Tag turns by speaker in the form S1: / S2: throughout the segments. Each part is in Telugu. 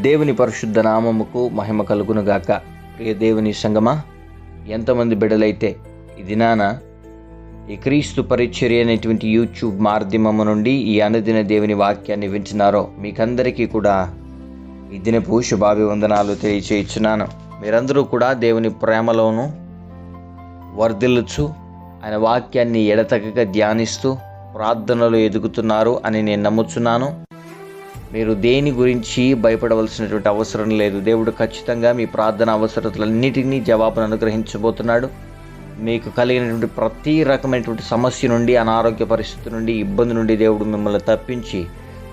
S1: దేవుని పరిశుద్ధ నామముకు మహిమ కలుగునుగాక. ప్రియ దేవుని సంగమా ఎంతమంది బిడ్డలైతే ఈ దినాన ఈ క్రీస్తు పరిచర్య అనేటువంటి యూట్యూబ్ మాధ్యమము నుండి ఈ అనుదిన దేవుని వాక్యాన్ని వింటున్నారో మీకందరికీ కూడా ఈ దినపు శుభాభివందనాలు తెలియచేయించున్నాను. మీరందరూ కూడా దేవుని ప్రేమలోను వర్ధిల్లుచు ఆయన వాక్యాన్ని ఎడతగక ధ్యానిస్తూ ప్రార్థనలు ఎదుగుతున్నారు అని నేను నమ్ముచున్నాను. మీరు దేని గురించి భయపడవలసినటువంటి అవసరం లేదు. దేవుడు ఖచ్చితంగా మీ ప్రార్థన అవసరతలన్నిటినీ జవాబును అనుగ్రహించబోతున్నాడు. మీకు కలిగినటువంటి ప్రతి రకమైనటువంటి సమస్య నుండి అనారోగ్య పరిస్థితి నుండి ఇబ్బంది నుండి దేవుడు మిమ్మల్ని తప్పించి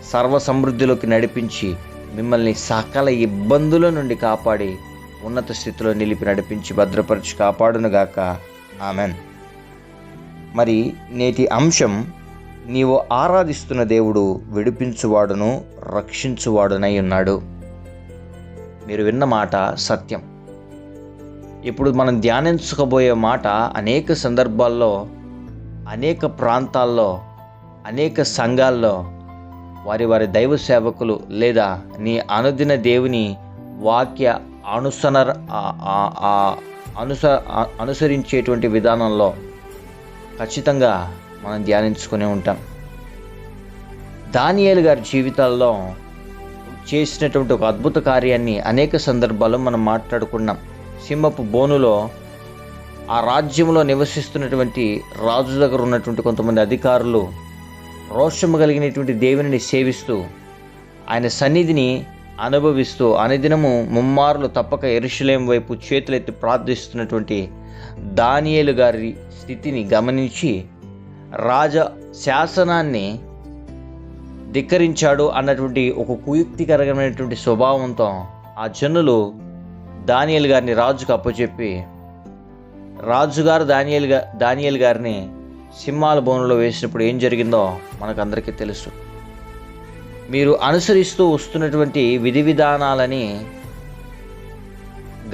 S1: సర్వ సమృద్ధిలోకి నడిపించి మిమ్మల్ని సకల ఇబ్బందుల నుండి కాపాడి ఉన్నత స్థితిలో నిలిపి నడిపించి భద్రపరిచి కాపాడునుగాక. ఆమెన్. మరి నేటి అంశం నీవు ఆరాధిస్తున్న దేవుడు విడిపించువాడును రక్షించువాడునై ఉన్నాడు. మీరు విన్న మాట సత్యం. ఇప్పుడు మనం ధ్యానించకపోయే మాట అనేక సందర్భాల్లో అనేక ప్రాంతాల్లో అనేక సంఘాల్లో వారి వారి దైవ సేవకులు లేదా నీ అనుదిన దేవుని వాక్య అనుసర అనుస అనుసరించేటువంటి విధానంలో ఖచ్చితంగా మనం ధ్యానించుకునే ఉంటాం. దానియేలు గారి జీవితాల్లో చేసినటువంటి ఒక అద్భుత కార్యాన్ని అనేక సందర్భాల్లో మనం మాట్లాడుకున్నాం. సింహపు బోనులో ఆ రాజ్యంలో నివసిస్తున్నటువంటి రాజు దగ్గర ఉన్నటువంటి కొంతమంది అధికారులు రోషము కలిగినటువంటి దేవునిని సేవిస్తూ ఆయన సన్నిధిని అనుభవిస్తూ అనుదినము ముమ్మారులు తప్పక ఎరుషులేం వైపు చేతులెత్తి ప్రార్థిస్తున్నటువంటి దానియేలు గారి స్థితిని గమనించి రాజ శాసనాన్ని ధిక్కరించాడు అన్నటువంటి ఒక కుయుక్తికరమైనటువంటి స్వభావంతో ఆ జనులు దానియల్ గారిని రాజుకు అప్పచెప్పి రాజుగారు దానియల్గా దానియల్ గారిని సింహాల బోనులో వేసినప్పుడు ఏం జరిగిందో మనకందరికీ తెలుసు. మీరు అనుసరిస్తూ వస్తున్నటువంటి విధి విధానాలని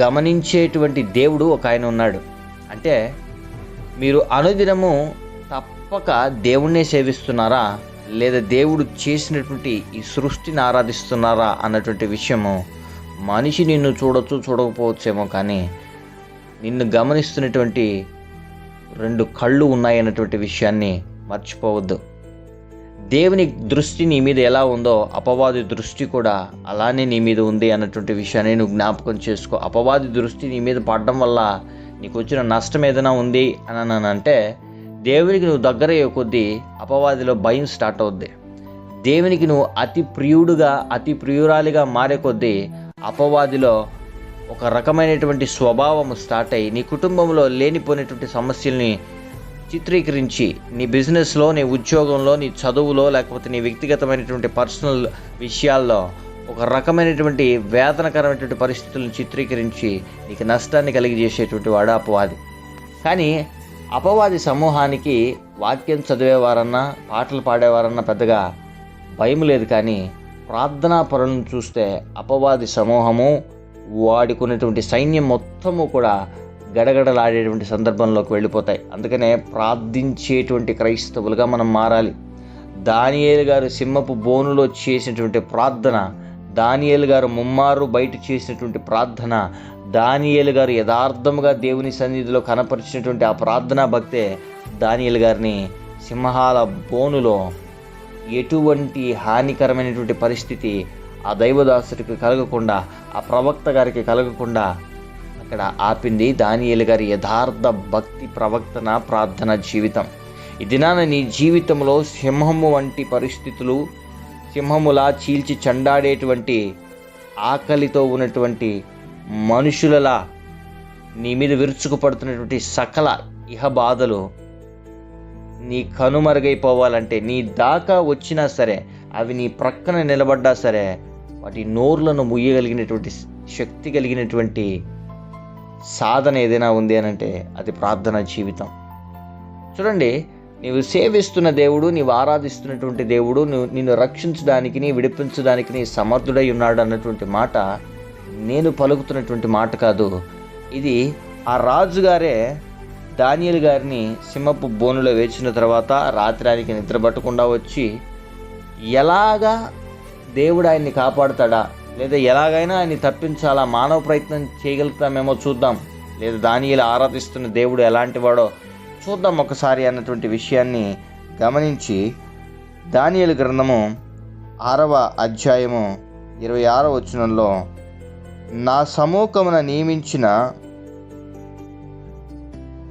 S1: గమనించేటువంటి దేవుడు ఒక ఆయన ఉన్నాడు. అంటే మీరు అనుదినము తప్పక దేవుణ్ణే సేవిస్తున్నారా? లేదా దేవుడు చేసినటువంటి ఈ సృష్టిని ఆరాధిస్తున్నారా అన్నటువంటి విషయము మనిషి నిన్ను చూడొచ్చు చూడకపోవచ్చేమో కానీ నిన్ను గమనిస్తున్నటువంటి రెండు కళ్ళు ఉన్నాయన్నటువంటి విషయాన్ని మర్చిపోవద్దు. దేవుని దృష్టి నీ మీద ఎలా ఉందో అపవాది దృష్టి కూడా అలానే నీ మీద ఉంది అన్నటువంటి విషయాన్ని నువ్వు జ్ఞాపకం చేసుకో. అపవాది దృష్టి నీ మీద పడడం వల్ల నీకు వచ్చిన నష్టం ఏదైనా ఉంది అని అని అంటే దేవునికి నువ్వు దగ్గర అయ్యే కొద్దీ అపవాదిలో భయం స్టార్ట్ అవుద్ది. దేవునికి నువ్వు అతి ప్రియుడుగా అతి ప్రియురాలిగా మారే కొద్దీ అపవాదిలో ఒక రకమైనటువంటి స్వభావం స్టార్ట్ అయ్యి నీ కుటుంబంలో లేనిపోయినటువంటి సమస్యల్ని చిత్రీకరించి నీ బిజినెస్లో నీ ఉద్యోగంలో నీ చదువులో లేకపోతే నీ వ్యక్తిగతమైనటువంటి పర్సనల్ విషయాల్లో ఒక రకమైనటువంటి వేదనకరమైనటువంటి పరిస్థితులను చిత్రీకరించి నీకు నష్టాన్ని కలిగజేసేటువంటి వాడు అపవాది. కానీ అపవాది సమూహానికి వాక్యం చదివేవారన్నా పాటలు పాడేవారన్నా పెద్దగా భయం లేదు కానీ ప్రార్థనా పరులను చూస్తే అపవాది సమూహము వాడుకున్నటువంటి సైన్యం మొత్తము కూడా గడగడలాడేటువంటి సందర్భంలోకి వెళ్ళిపోతాయి. అందుకనే ప్రార్థించేటువంటి క్రైస్తవులుగా మనం మారాలి. దానియేలు గారు సింహపు బోనులో చేసినటువంటి ప్రార్థన దానియేలు గారు ముమ్మారు బయట చేసినటువంటి ప్రార్థన దానియేలు గారు యథార్థముగా దేవుని సన్నిధిలో కనపరిచినటువంటి ఆ ప్రార్థనా భక్తే దానియేలు గారిని సింహాల బోనులో ఎటువంటి హానికరమైనటువంటి పరిస్థితి ఆ దైవదాసుడికి కలగకుండా ఆ ప్రవక్త గారికి కలగకుండా అక్కడ ఆపింది దానియేలు గారి యథార్థ భక్తి ప్రవక్తన ప్రార్థన జీవితం. ఈ దినాన నీ జీవితంలో సింహము వంటి పరిస్థితులు సింహములా చీల్చి చండాడేటువంటి ఆకలితో ఉన్నటువంటి మనుషులలా నీ మీద విరుచుకుపడుతున్నటువంటి సకల ఇహ బాధలు నీ కనుమరుగైపోవాలంటే నీ దాకా వచ్చినా సరే అవి నీ ప్రక్కన నిలబడ్డా సరే వాటి నోర్లను ముయ్యగలిగినటువంటి శక్తి కలిగినటువంటి సాధన ఏదైనా ఉంది అని అంటే అది ప్రార్థన జీవితం. చూడండి నీవు సేవిస్తున్న దేవుడు నీవు ఆరాధిస్తున్నటువంటి దేవుడు నువ్వు నిన్ను రక్షించడానికి నీ విడిపించడానికి నీ సమర్థుడై ఉన్నాడు అన్నటువంటి మాట నేను పలుకుతున్నటువంటి మాట కాదు. ఇది ఆ రాజుగారే దానియలు గారిని సింహపు బోనులో వేచిన తర్వాత రాత్రి ఆయనకి నిద్ర పట్టకుండా వచ్చి ఎలాగా దేవుడు ఆయన్ని కాపాడుతాడా? లేదా ఎలాగైనా ఆయన్ని తప్పించాలా? మానవ ప్రయత్నం చేయగలుగుతామేమో చూద్దాం. లేదా దానియలు ఆరాధిస్తున్న దేవుడు ఎలాంటి వాడో చూద్దాం ఒకసారి అన్నటువంటి విషయాన్ని గమనించి దానియలు గ్రంథము ఆరవ అధ్యాయము ఇరవై ఆరవ వచనంలో నా సమూహమున నియమించిన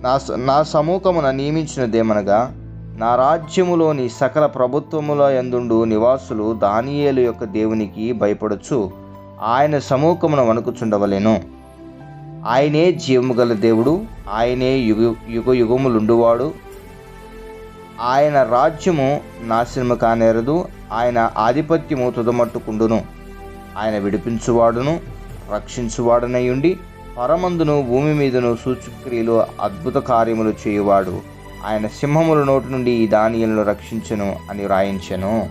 S1: నా స- నా సమూహమున నియమించినదేమనగా నా రాజ్యములోని సకల ప్రభుత్వముల యందుండు నివాసులు దానియేలు యొక్క దేవునికి భయపడచ్చు ఆయన సమూహమున వణుకుచుండవలేను. ఆయనే జీవము గల దేవుడు ఆయనే యుగ యుగ యుగములుండువాడు. ఆయన రాజ్యము నాశనము కానేరదు ఆయన ఆధిపత్యము తుదమట్టుకుండును. ఆయన విడిపించువాడును. రక్షించువాడనయుండి పరమందును భూమి మీదను సూచక్రియలు అద్భుత కార్యములు చేయువాడు. ఆయన సింహముల నోటి నుండి ఈ దానియలను రక్షించను అని వ్రాయించెను.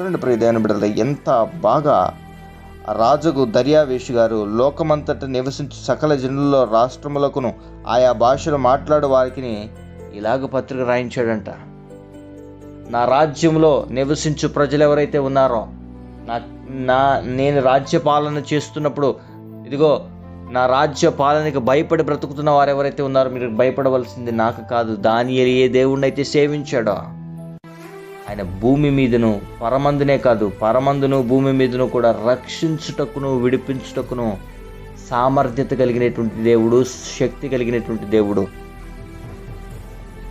S1: చూడండి ప్రియదైన బిడ్డల ఎంత బాగా రాజుకు దర్యావేషి గారు లోకమంతట నివసించు సకల జనుల్లో రాష్ట్రములకును ఆయా భాషలు మాట్లాడు వారికి ఇలాగ పత్రిక రాయించాడంట. నా రాజ్యంలో నివసించు ప్రజలు ఎవరైతే ఉన్నారో నా నా నేను రాజ్యపాలన చేస్తున్నప్పుడు ఇదిగో నా రాజ్య పాలనకి భయపడి బ్రతుకుతున్న వారు ఎవరైతే ఉన్నారో మీరు భయపడవలసింది నాకు కాదు దాని ఏ దేవుణ్ణి అయితే సేవించాడో? ఆయన భూమి మీదను పరమందునే కాదు పరమందును భూమి మీదను కూడా రక్షించుటకును విడిపించుటకును సామర్థ్యత కలిగినటువంటి దేవుడు శక్తి కలిగినటువంటి దేవుడు.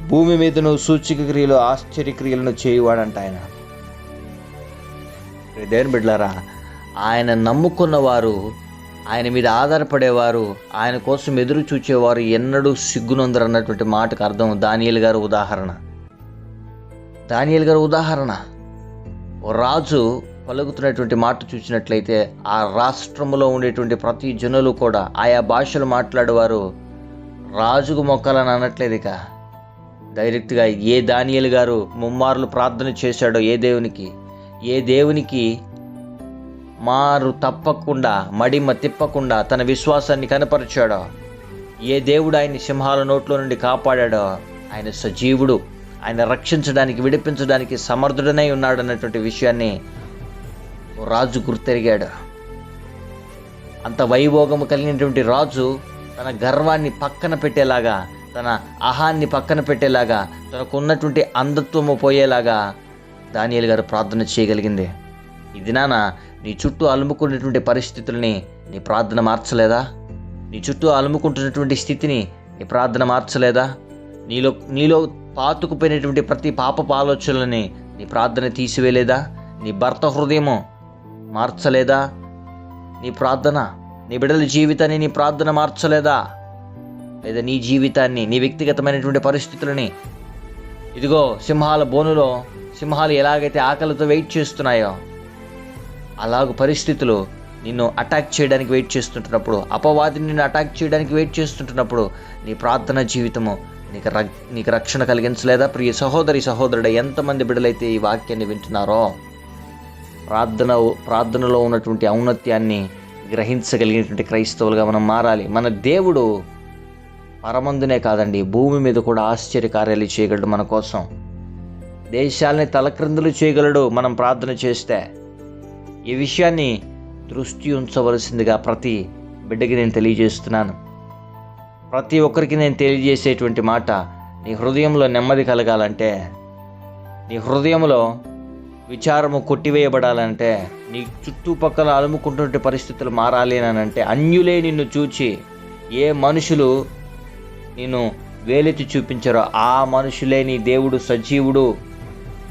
S1: భూమి మీదను సూచిక క్రియలు ఆశ్చర్య క్రియలను చేయువాడంట ఆయన. దేవుని బిడ్డలారా ఆయన నమ్ముకున్న వారు ఆయన మీద ఆధారపడేవారు ఆయన కోసం ఎదురు చూచేవారు ఎన్నడూ సిగ్గునందరు అన్నటువంటి మాటకు అర్థం దానియల్ గారు ఉదాహరణ. దానియల్ గారు ఉదాహరణ. ఓ రాజు పలుకుతున్నటువంటి మాట చూసినట్లయితే ఆ రాష్ట్రంలో ఉండేటువంటి ప్రతి జనులు కూడా ఆయా భాషలు మాట్లాడేవారు రాజుకు మొక్కలని అనట్లేదు ఇక. డైరెక్ట్గా ఏ దానియలు గారు ముమ్మార్లు ప్రార్థన చేశాడో ఏ దేవునికి ఏ దేవునికి మారు తప్పకుండా మడిమ తిప్పకుండా తన విశ్వాసాన్ని కనపరిచాడో ఏ దేవుడు ఆయన సింహాల నోట్లో నుండి కాపాడాడో ఆయన సజీవుడు ఆయన రక్షించడానికి విడిపించడానికి సమర్థుడనై ఉన్నాడు అన్నటువంటి విషయాన్ని ఓ రాజు గుర్తెరిగాడు. అంత వైభోగము కలిగినటువంటి రాజు తన గర్వాన్ని పక్కన పెట్టేలాగా తన అహాన్ని పక్కన పెట్టేలాగా తనకున్నటువంటి అంధత్వము పోయేలాగా దానియలు గారు ప్రార్థన చేయగలిగింది. ఇది నాన్న నీ చుట్టూ అలుముకున్నటువంటి పరిస్థితుల్ని నీ ప్రార్థన మార్చలేదా? నీ చుట్టూ అలుముకుంటున్నటువంటి స్థితిని నీ ప్రార్థన మార్చలేదా? నీలో నీలో పాతుకుపోయినటువంటి ప్రతి పాపపు ఆలోచనలని నీ ప్రార్థన తీసివేయలేదా? నీ భర్త హృదయము మార్చలేదా? నీ ప్రార్థన నీ బిడ్డల జీవితాన్ని నీ ప్రార్థన మార్చలేదా? లేదా నీ జీవితాన్ని నీ వ్యక్తిగతమైనటువంటి పరిస్థితులని ఇదిగో సింహాల బోనులో సింహాలు ఎలాగైతే ఆకలితో వెయిట్ చేస్తున్నాయో అలాగ పరిస్థితులు నిన్ను అటాక్ చేయడానికి వెయిట్ చేస్తుంటున్నప్పుడు అపవాదిని నిన్ను అటాక్ చేయడానికి వెయిట్ చేస్తుంటున్నప్పుడు నీ ప్రార్థన జీవితము నీకు ర నీకు రక్షణ కలిగించలేదా? ప్రియ సహోదరి సహోదరుడు ఎంతమంది బిడ్డలైతే ఈ వాక్యాన్ని వింటున్నారో? ప్రార్థన ప్రార్థనలో ఉన్నటువంటి ఔన్నత్యాన్ని గ్రహించగలిగినటువంటి క్రైస్తవులుగా మనం మారాలి. మన దేవుడు పరమందునే కాదండి. భూమి మీద కూడా ఆశ్చర్య కార్యాలు చేయగలడు మన కోసం. దేశాలని తలక్రిందులు చేయగలడు మనం ప్రార్థన చేస్తే. ఈ విషయాన్ని దృష్టి ఉంచవలసిందిగా ప్రతి బిడ్డకి నేను తెలియజేస్తున్నాను. ప్రతి ఒక్కరికి నేను తెలియజేసేటువంటి మాట నీ హృదయంలో నెమ్మది కలగాలంటే నీ హృదయంలో విచారము కొట్టివేయబడాలంటే నీ చుట్టుపక్కల అలుముకుంటున్న పరిస్థితులు మారాలి అని అంటే అన్యులే నిన్ను చూచి ఏ మనుషులు నేను వేలెత్తి చూపించరు. ఆ మనుషులే నీ దేవుడు సజీవుడు.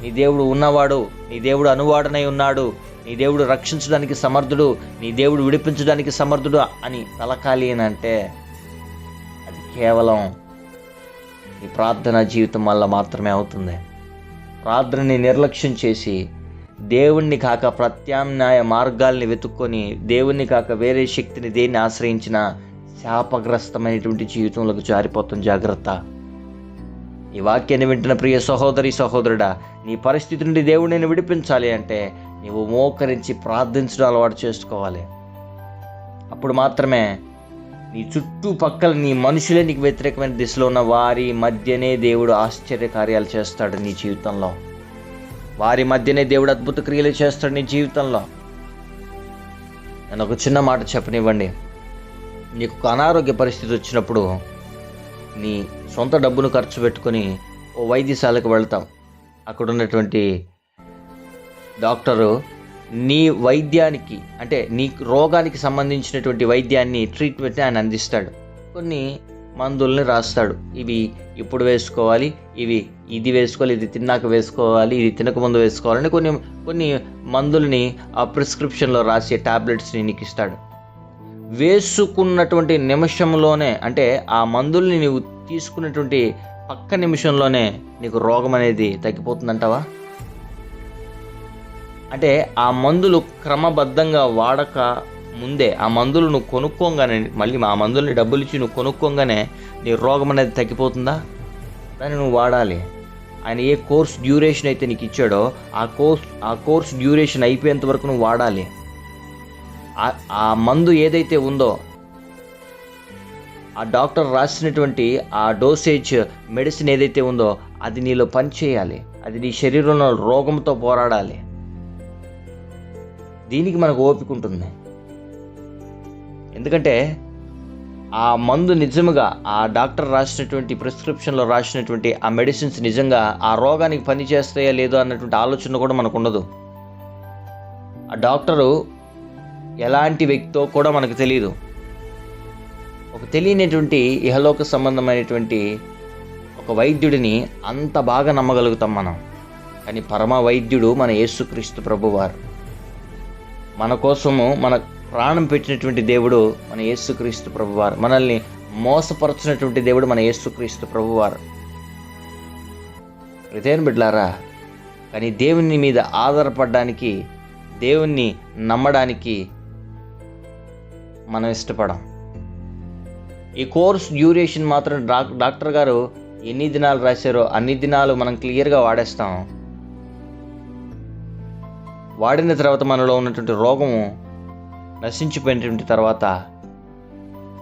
S1: నీ దేవుడు ఉన్నవాడు నీ దేవుడు అనువాడనై ఉన్నాడు. నీ దేవుడు రక్షించడానికి సమర్థుడు నీ దేవుడు విడిపించడానికి సమర్థుడు అని తలకాలి అని అంటే అది కేవలం నీ ప్రార్థనా జీవితం వల్ల మాత్రమే అవుతుంది. ప్రార్థనని నిర్లక్ష్యం చేసి దేవుణ్ణి కాక ప్రత్యామ్నాయ మార్గాల్ని వెతుక్కొని దేవుణ్ణి కాక వేరే శక్తిని దేన్ని ఆశ్రయించినా శాపగ్రస్తమైనటువంటి జీవితంలోకి జారిపోతాం. జాగ్రత్త. ఈ వాక్యాన్ని వింటున్న ప్రియ సహోదరి సహోదరుడా నీ పరిస్థితి నుండి దేవుడిని విడిపించాలి అంటే నీవు మోకరించి ప్రార్థించడం అలవాటు చేసుకోవాలి. అప్పుడు మాత్రమే నీ చుట్టుపక్కల నీ మనుషులే నీకు వ్యతిరేకమైన దిశలో ఉన్న వారి మధ్యనే దేవుడు ఆశ్చర్య కార్యాలు చేస్తాడు నీ జీవితంలో. వారి మధ్యనే దేవుడు అద్భుత క్రియలు చేస్తాడు నీ జీవితంలో. నేను ఒక చిన్న మాట చెప్పనివ్వండి. నీకు ఒక అనారోగ్య పరిస్థితి వచ్చినప్పుడు నీ సొంత డబ్బును ఖర్చు పెట్టుకొని ఓ వైద్యశాలకు వెళ్తాం అక్కడ ఉన్నటువంటి డాక్టరు నీ వైద్యానికి అంటే నీ రోగానికి సంబంధించినటువంటి వైద్యాన్ని ట్రీట్మెంట్ని ఆయన అందిస్తాడు. కొన్ని మందుల్ని రాస్తాడు. ఇవి ఇప్పుడు వేసుకోవాలి ఇవి ఇది వేసుకోవాలి ఇది తిన్నాక వేసుకోవాలి ఇది తినకముందు వేసుకోవాలని కొన్ని కొన్ని మందుల్ని ఆ ప్రిస్క్రిప్షన్లో రాసే టాబ్లెట్స్ని నీకు ఇస్తాడు. వేసుకున్నటువంటి నిమిషంలోనే అంటే ఆ మందుల్ని నీవు తీసుకున్నటువంటి పక్క నిమిషంలోనే నీకు రోగం అనేది తగ్గిపోతుందంటావా? అంటే ఆ మందులు క్రమబద్ధంగా వాడక ముందే ఆ మందులు నువ్వు కొనుక్కోగానే మళ్ళీ ఆ మందుల్ని డబ్బులు ఇచ్చి నువ్వు కొనుక్కోగానే నీ రోగం అనేది తగ్గిపోతుందా? దాన్ని నువ్వు వాడాలి. ఆయన ఏ కోర్స్ డ్యూరేషన్ అయితే నీకు ఇచ్చాడో ఆ కోర్స్ ఆ కోర్స్ డ్యూరేషన్ అయిపోయేంత వరకు నువ్వు వాడాలి. ఆ- మందు ఏదైతే ఉందో ఆ డాక్టర్ రాసినటువంటి ఆ డోసేజ్ మెడిసిన్ ఏదైతే ఉందో అది నీలో పనిచేయాలి. అది నీ శరీరంలో రోగంతో పోరాడాలి. దీనికి మనకు ఓపిక ఉంటుంది. ఎందుకంటే ఆ మందు నిజముగా ఆ డాక్టర్ రాసినటువంటి ప్రిస్క్రిప్షన్లో రాసినటువంటి ఆ మెడిసిన్స్ నిజంగా ఆ రోగానికి పనిచేస్తాయా లేదో అన్నటువంటి ఆలోచన కూడా మనకు ఉండదు. ఆ డాక్టరు ఎలాంటి వ్యక్తితో కూడా మనకు తెలియదు ఒక తెలియనటువంటి ఇహలోక సంబంధమైనటువంటి ఒక వైద్యుడిని అంత బాగా నమ్మగలుగుతాం మనం. కానీ పరమ వైద్యుడు మన యేసుక్రీస్తు ప్రభువారు. మన కోసము మన ప్రాణం పెట్టినటువంటి దేవుడు మన యేసుక్రీస్తు ప్రభువారు. మనల్ని మోసపరచినటువంటి దేవుడు మన యేసుక్రీస్తు ప్రభువారు. హృదయం బిడ్లారా కానీ దేవుని మీద ఆధారపడడానికి దేవుణ్ణి నమ్మడానికి మనం ఇష్టపడం. ఈ కోర్స్ డ్యూరేషన్ మాత్రం డాక్ డాక్టర్ గారు ఎన్ని దినాలు రాశారో అన్ని దినాలు మనం క్లియర్గా వాడేస్తాం. వాడిన తర్వాత మనలో ఉన్నటువంటి రోగము నశించిపోయినటువంటి తర్వాత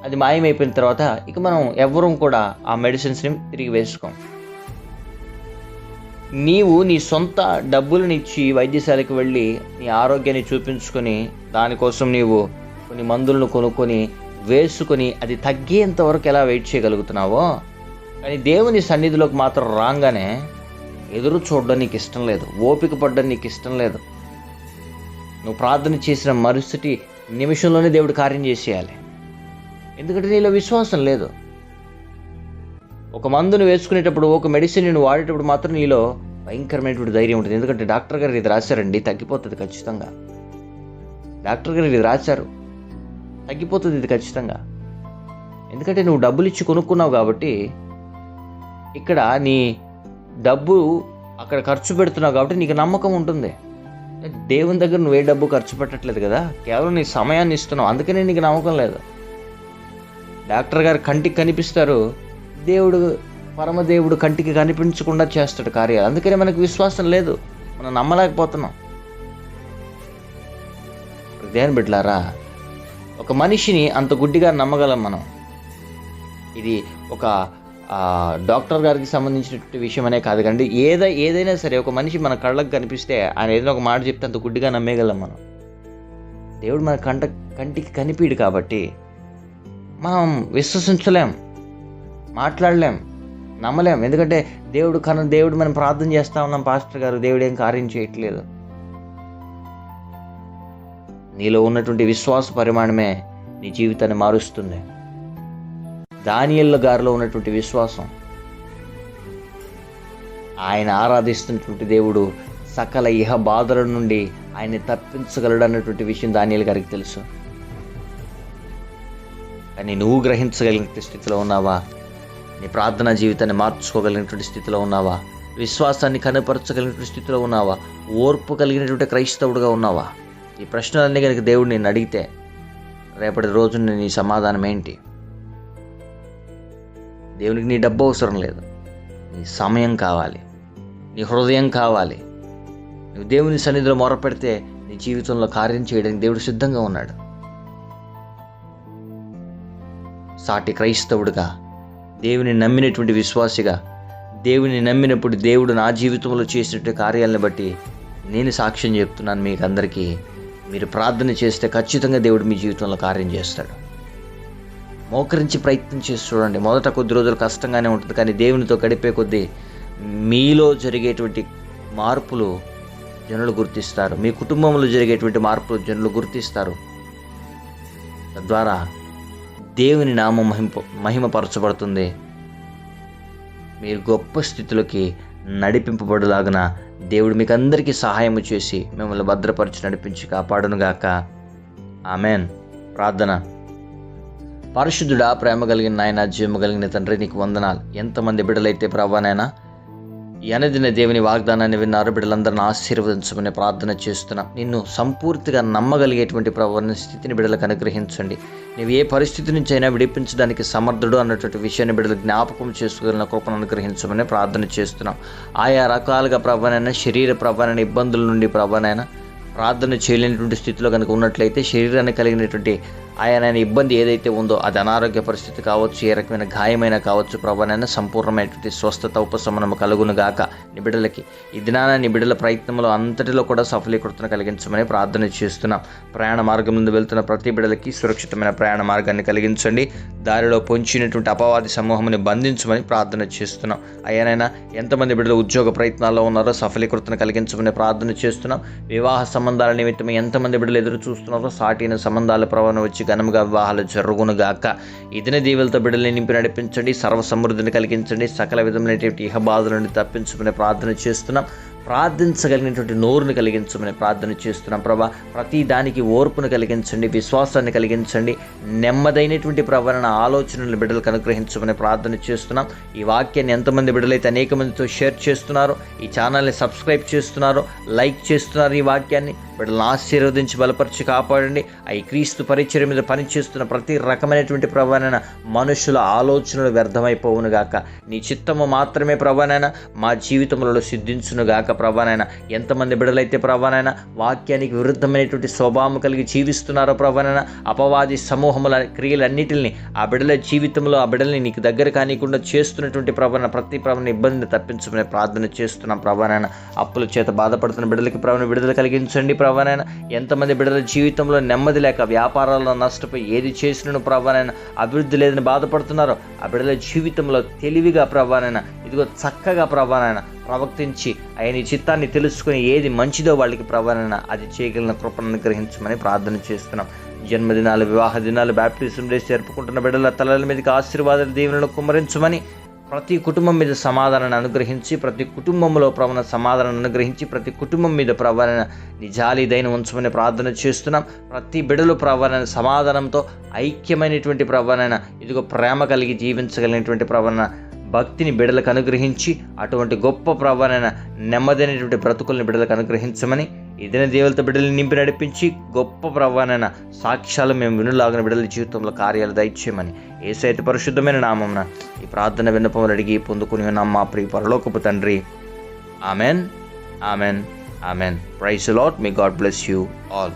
S1: అది మాయమైపోయిన తర్వాత ఇక మనం ఎవ్వరూ కూడా ఆ మెడిసిన్స్ని తిరిగి వేసుకోం. నీవు నీ సొంత డబ్బులను ఇచ్చి వైద్యశాలకు వెళ్ళి నీ ఆరోగ్యాన్ని చూపించుకొని దానికోసం నీవు కొన్ని మందులను కొనుక్కొని వేసుకొని అది తగ్గేంత వరకు ఎలా వెయిట్ చేయగలుగుతున్నావో? కానీ దేవుని సన్నిధిలోకి మాత్రం రాగానే ఎదురు చూడడం నీకు ఇష్టం లేదు. ఓపిక పడడం నీకు ఇష్టం లేదు. నువ్వు ప్రార్థన చేసిన మరుసటి నిమిషంలోనే దేవుడు కార్యం చేసేయాలి. ఎందుకంటే నీలో విశ్వాసం లేదు. ఒక మందును వేసుకునేటప్పుడు ఒక మెడిసిన్ నేను వాడేటప్పుడు మాత్రం నీలో భయంకరమైనటువంటి ధైర్యం ఉంటుంది. ఎందుకంటే డాక్టర్ గారు ఇది రాశారండి తగ్గిపోతుంది ఖచ్చితంగా. డాక్టర్ గారు ఇది రాశారు. తగ్గిపోతుంది ఇది ఖచ్చితంగా. ఎందుకంటే నువ్వు డబ్బులు ఇచ్చి కొనుక్కున్నావు కాబట్టి ఇక్కడ నీ డబ్బు అక్కడ ఖర్చు పెడుతున్నావు కాబట్టి నీకు నమ్మకం ఉంటుంది. దేవుని దగ్గర నువ్వు ఏ డబ్బు ఖర్చు పెట్టట్లేదు కదా. కేవలం నీ సమయాన్ని ఇస్తున్నావు. అందుకనే నీకు నమ్మకం లేదు. డాక్టర్ గారు కంటికి కనిపిస్తారు. దేవుడు పరమదేవుడు కంటికి కనిపించకుండా చేస్తాడు కార్యాలు. అందుకనే మనకు విశ్వాసం లేదు. మనం నమ్మలేకపోతున్నాం. దేని బిడ్డలారా ఒక మనిషిని అంత గుడ్డిగా నమ్మగలం మనం. ఇది ఒక డాక్టర్ గారికి సంబంధించినటువంటి విషయం అనే కాదు. కండి ఏదై ఏదైనా సరే ఒక మనిషి మన కళ్ళకు కనిపిస్తే ఆయన ఏదైనా ఒక మాట చెప్తే అంత గుడ్డిగా నమ్మేయగలం మనం. దేవుడు మన కంట కంటికి కనిపిడు కాబట్టి మనం విశ్వసించలేం మాట్లాడలేం నమ్మలేం. ఎందుకంటే దేవుడు కన దేవుడు మనం ప్రార్థన చేస్తా ఉన్నాం పాస్టర్ గారు. దేవుడు ఏం కార్యం చేయట్లేదు. నీలో ఉన్నటువంటి విశ్వాస పరిమాణమే నీ జీవితాన్ని మారుస్తుంది. దానియల్ల గారిలో ఉన్నటువంటి విశ్వాసం. ఆయన ఆరాధిస్తున్నటువంటి దేవుడు సకల ఇహ బాధల నుండి ఆయన్ని తప్పించగలడు అన్నటువంటి విషయం దానియల్ గారికి తెలుసు. కానీ నువ్వు గ్రహించగలిగిన స్థితిలో ఉన్నావా? నీ ప్రార్థనా జీవితాన్ని మార్చుకోగలిగినటువంటి స్థితిలో ఉన్నావా? విశ్వాసాన్ని కనపరచగలిగినటువంటి స్థితిలో ఉన్నావా? ఓర్పు కలిగినటువంటి క్రైస్తవుడుగా ఉన్నావా? ఈ ప్రశ్నలన్నీ కనుక దేవుడు నేను అడిగితే రేపటి రోజు నీ సమాధానం ఏంటి? దేవునికి నీ డబ్బు అవసరం లేదు. నీ సమయం కావాలి. నీ హృదయం కావాలి. నువ్వు దేవుని సన్నిధిలో మొరపెడితే నీ జీవితంలో కార్యం చేయడానికి దేవుడు సిద్ధంగా ఉన్నాడు. సాటి క్రైస్తవుడిగా దేవుని నమ్మినటువంటి విశ్వాసిగా దేవుని నమ్మినప్పుడు దేవుడు నా జీవితంలో చేసినటువంటి కార్యాలను బట్టి నేను సాక్ష్యం చెప్తున్నాను మీకు అందరికీ మీరు ప్రార్థన చేస్తే ఖచ్చితంగా దేవుడు మీ జీవితంలో కార్యం చేస్తాడు. మోకరించి ప్రయత్నం చేసి చూడండి. మొదట కొద్ది రోజులు కష్టంగానే ఉంటుంది కానీ దేవునితో గడిపే కొద్దీ మీలో జరిగేటువంటి మార్పులు జనులు గుర్తిస్తారు. మీ కుటుంబంలో జరిగేటువంటి మార్పులు జనులు గుర్తిస్తారు. తద్వారా దేవుని నామం మహిమ మహిమపరచబడుతుంది. మీరు గొప్ప స్థితిలోకి నడిపింపబడులాగున దేవుడు మీకు అందరికీ సహాయము చేసి మిమ్మల్ని భద్రపరిచి నడిపించి కాపాడునుగాక. ఆమెన్. ప్రార్థన. పరిశుద్ధుడా ప్రేమ కలిగిన నాయన జీవము కలిగిన తండ్రి నీకు వందనాలు. ఎంతమంది బిడ్డలైతే ప్రభానైనా ఎనదిన దేవుని వాగ్దానాన్ని విన్నారు బిడ్డలందరిని ఆశీర్వదించమని ప్రార్థన చేస్తున్నాం. నిన్ను సంపూర్తిగా నమ్మగలిగేటువంటి ప్రవర్ణ స్థితిని బిడ్డలకు అనుగ్రహించండి. నీవు ఏ పరిస్థితి నుంచి అయినా విడిపించడానికి సమర్థుడు అన్నటువంటి విషయాన్ని బిడ్డలు జ్ఞాపకం చేసుకోగలిగిన కృపను అనుగ్రహించమని ప్రార్థన చేస్తున్నాం. ఆయా రకాలుగా ప్రభానైనా శరీర ప్రభానైన ఇబ్బందుల నుండి ప్రభానైనా ప్రార్థన చేయలేనటువంటి స్థితిలో కనుక ఉన్నట్లయితే శరీరానికి కలిగినటువంటి ఆయన ఇబ్బంది ఏదైతే ఉందో అది అనారోగ్య పరిస్థితి కావచ్చు ఏ రకమైన గాయమైన కావచ్చు ప్రభానైనా సంపూర్ణమైనటువంటి స్వస్థత ఉపశమనము కలుగును గాక. నిబిడలకి ఈ దినాన నిబిడల ప్రయత్నంలో అంతటిలో కూడా సఫలీకృతను కలిగించమని ప్రార్థన చేస్తున్నాం. ప్రయాణ మార్గం ముందు వెళ్తున్న ప్రతి బిడలకి సురక్షితమైన ప్రయాణ మార్గాన్ని కలిగించండి. దారిలో పొంచినటువంటి అపవాది సమూహాన్ని బంధించమని ప్రార్థన చేస్తున్నాం. అయ్యానైనా ఎంతమంది బిడ్డలు ఉద్యోగ ప్రయత్నాల్లో ఉన్నారో సఫలీకృతను కలిగించమని ప్రార్థన చేస్తున్నాం. వివాహ సంబంధాల నిమిత్తం ఎంతమంది బిడ్డలు ఎదురు చూస్తున్నారో సాటిన సంబంధాల ప్రవణ వచ్చి ఘనముగా వివాహాలు జరుగునుగాక. ఇదిని దీవులతో బిడ్డలు నింపి నడిపించండి సర్వ సమృద్ధిని కలిగించండి సకల విధమైనటువంటి ఇహ బాధల నుండి ప్రార్థన చేస్తున్నాం. ప్రార్థించగలిగినటువంటి నోరుని కలిగించమని ప్రార్థన చేస్తున్నాం ప్రభా. ప్రతి దానికి ఓర్పును కలిగించండి విశ్వాసాన్ని కలిగించండి నెమ్మదైనటువంటి ప్రవరణ ఆలోచనలు బిడ్డలకు అనుగ్రహించమని ప్రార్థన చేస్తున్నాం. ఈ వాక్యాన్ని ఎంతమంది బిడ్డలైతే అనేక మందితో షేర్ చేస్తున్నారో ఈ ఛానల్ని సబ్స్క్రైబ్ చేస్తున్నారో లైక్ చేస్తున్నారు ఈ వాక్యాన్ని. బిడ్డలను ఆశీర్వదించి బలపరిచి కాపాడండి. ఈ క్రీస్తు పరిచయం మీద పనిచేస్తున్న ప్రతి రకమైనటువంటి ప్రవణన మనుషుల ఆలోచనలు వ్యర్థమైపోవునుగాక. నీ చిత్తము మాత్రమే ప్రవణన మా జీవితంలో సిద్ధించునుగాక ప్రవణన ఎంతమంది బిడలైతే ప్రభానైనా వాక్యానికి విరుద్ధమైనటువంటి స్వభావం కలిగి జీవిస్తున్నారో ప్రవణన అపవాది సమూహముల క్రియలన్నిటిని ఆ బిడల జీవితంలో ఆ బిడల్ని నీకు దగ్గర కానికుండా చేస్తున్నటువంటి ప్రవణన ప్రతి ప్రవణ ఇబ్బందిని తప్పించమని ప్రార్థన చేస్తున్నాం ప్రవణన అప్పుల చేత బాధపడుతున్న బిడ్డలకి ప్రవణ విడుదల కలిగించండి ప్రభానైనా. ఎంతమంది బిడ్డల జీవితంలో నెమ్మది లేక వ్యాపారాల్లో నష్టపోయి ఏది చేసినను ప్రభానైనా అభివృద్ధి లేదని బాధపడుతున్నారో ఆ బిడ్డల జీవితంలో తెలివిగా ప్రభానైనా ఇదిగో చక్కగా ప్రభానైనా ప్రవర్తించి ఆయన ఈ చిత్తాన్ని తెలుసుకుని ఏది మంచిదో వాళ్ళకి ప్రభానైనా అది చేయగలిగిన కృపను గ్రహించమని ప్రార్థన చేస్తున్నాం. జన్మదినాలు వివాహ దినాలు బ్యాప్టిజం డేస్ జరుపుకుంటున్న బిడ్డల తలల మీదకి ఆశీర్వాదాలు దీవెనలు కుమరించమని ప్రతి కుటుంబం మీద సమాధానాన్ని అనుగ్రహించి ప్రతి కుటుంబంలో ప్రవణ సమాధానాన్ని అనుగ్రహించి ప్రతి కుటుంబం మీద ప్రవణ నిజాలి దైన ఉంచమని ప్రార్థన చేస్తున్నాం. ప్రతి బిడలు ప్రవణ సమాధానంతో ఐక్యమైనటువంటి ప్రవణ ఇదిగో ప్రేమ కలిగి జీవించగలిగినటువంటి ప్రవణ భక్తిని బిడలకు అనుగ్రహించి అటువంటి గొప్ప ప్రభావైన నెమ్మదైనటువంటి బ్రతుకుల్ని బిడలకు అనుగ్రహించమని ఇదిన దేవులతో బిడ్డల్ని నింపి నడిపించి గొప్ప ప్రభావైన సాక్ష్యాలు మేము వినులాగిన బిడ్డల జీవితంలో కార్యాలు దయచేయమని ఏసైతే పరిశుద్ధమైన నామమున ఈ ప్రార్థన విన్నపములు అడిగి పొందుకుని ఉన్నాం మా ప్రియ పరలోకపు తండ్రి. Amen. Amen. Amen. Praise lord me God bless you all